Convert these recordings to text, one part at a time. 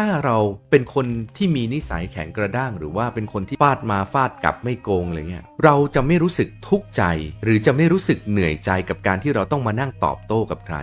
ถ้าเราเป็นคนที่มีนิสัยแข็งกระด้าง หรือว่าเป็นคนที่ฟาดมาฟาดกลับไม่โกงอะไรเงี้ยเราจะไม่รู้สึกทุกข์ใจ หรือจะไม่รู้สึกเหนื่อยใจกับการที่เราต้องมานั่งตอบโต้กับใคร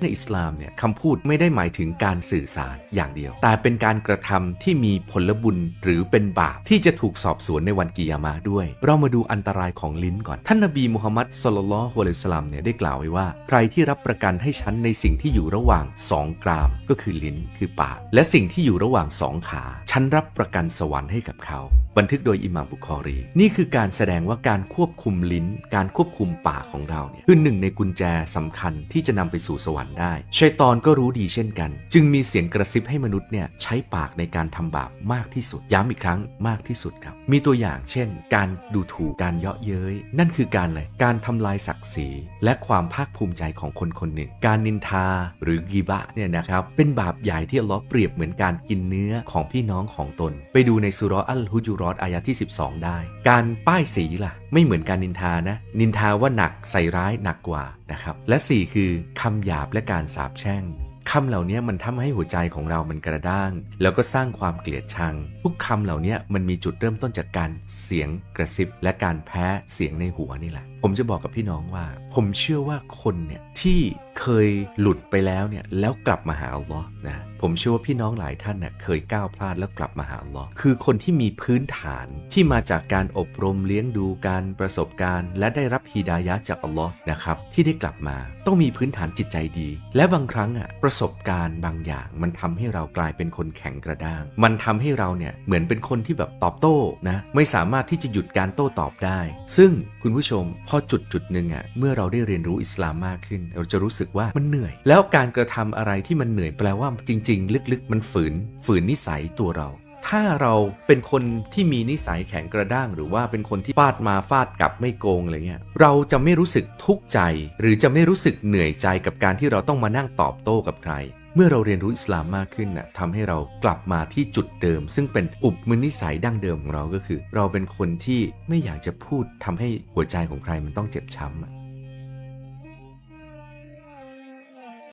ในอิสลามเนี่ยคำพูดไม่ได้หมายถึงการสื่อสารอย่างเดียว แต่เป็นการกระทำที่มีผลบุญหรือเป็นบาปที่จะถูกสอบสวนในวันกิยามะห์ด้วย เรามาดูอันตรายของลิ้นก่อน ท่านนบีมุฮัมมัดสุลลัลฮุอะลัยฮิวะสัลลัมเนี่ยได้กล่าวไว้ว่า ใครที่รับประกันให้ฉันในสิ่งที่อยู่ระหว่างสองกราม ก็คือลิ้นคือปากและสิ่งที่อยู่ระหว่างสองขา ฉันรับประกันสวรรค์ให้กับเขา บันทึกโดยอิหม่ามบุคอรี นี่คือการแสดงว่าการควบคุมลิ้น การควบคุมปากของเราเนี่ยคือหนึ่งในกุญแจสำคัญที่จะนำไปสู่สวรรค์ได้ชัยตอนก็รู้ดีเช่นกัน จึงมีเสียงกระซิบให้มนุษย์เนี่ยใช้ปากในการทำบาปมากที่สุด ย้ำอีกครั้งมากที่สุดครับ มีตัวอย่างเช่น การดูถูกการเยาะเย้ยนั่นคือการอะไรการทำลายศักดิ์ศรีและความภาคภูมิใจของคนคนหนึ่ง การนินทาหรือกีบะเนี่ยนะครับเป็นบาปใหญ่ที่อัลเลอฮ์เปรียบเหมือนการกินเนื้อของพี่น้องของตน ไปดูในสุราะห์อัลฮุจุรอตอายะที่ 12 ได้ การป้ายสีล่ะ ไม่เหมือนการนินทานะ นินทาว่าหนักใส่ร้ายหนักกว่านะครับ และ 4 คือคำหยาบและการสาปแช่งคำเหล่านี้มันทำให้หัวใจของเรามันกระด้าง แล้วก็สร้างความเกลียดชัง ทุกคำเหล่านี้มันมีจุดเริ่มต้นจากการเสียงกระซิบ และการแพ้เสียงในหัวนี่แหละ ผมจะบอกกับพี่น้องว่า ผมเชื่อว่าคนเนี่ยที่ เคยหลุดไปแล้วเนี่ยแล้วกลับมาหาอัลลอฮ์นะผมเชื่อว่าพี่น้องหลายท่านเน่ยเคยก้าวพลาดแล้วกลับมาหาอัลลอฮ์คือคนที่มีพื้นฐานที่มาจากการอบรมเลี้ยงดูการประสบการณ์ และได้รับฮีดายะจากอัลลอฮ์นะครับที่ได้กลับมาต้องมีพื้นฐานจิตใจดี และบางครั้งอะประสบการณ์บางอย่าง มันทำให้เรากลายเป็นคนแข็งกระด้าง มันทำให้เราเนี่ยเหมือนเป็นคนที่แบบตอบโต้นะไม่สามารถที่จะหยุดการโต้ตอบได้ ซึ่งคุณผู้ชมพอจุดจุดหนึ่งอะเมื่อเราได้เรียนรู้อิสลามมากขึ้น เราจะรู้สึกว่ามันเหนื่อย แล้วการกระทำอะไรที่มันเหนื่อยแปลว่าจริง ๆ ลึกๆ มันฝืน ฝืนนิสัยตัวเรา ถ้าเราเป็นคนที่มีนิสัยแข็งกระด้าง หรือว่าเป็นคนที่ฟาดมาฟาดกลับไม่โกงอะไรเงี้ยเราจะไม่รู้สึกทุกข์ใจ หรือจะไม่รู้สึกเหนื่อยใจกับการที่เราต้องมานั่งตอบโต้กับใครเมื่อเราเรียนรู้อิสลามมากขึ้นน่ะทำให้เรากลับมาที่จุดเดิม ซึ่งเป็นอุปมนิสัยดั้งเดิมของเราก็คือ เราเป็นคนที่ไม่อยากจะพูดทำให้หัวใจของใครมันต้องเจ็บช้ำ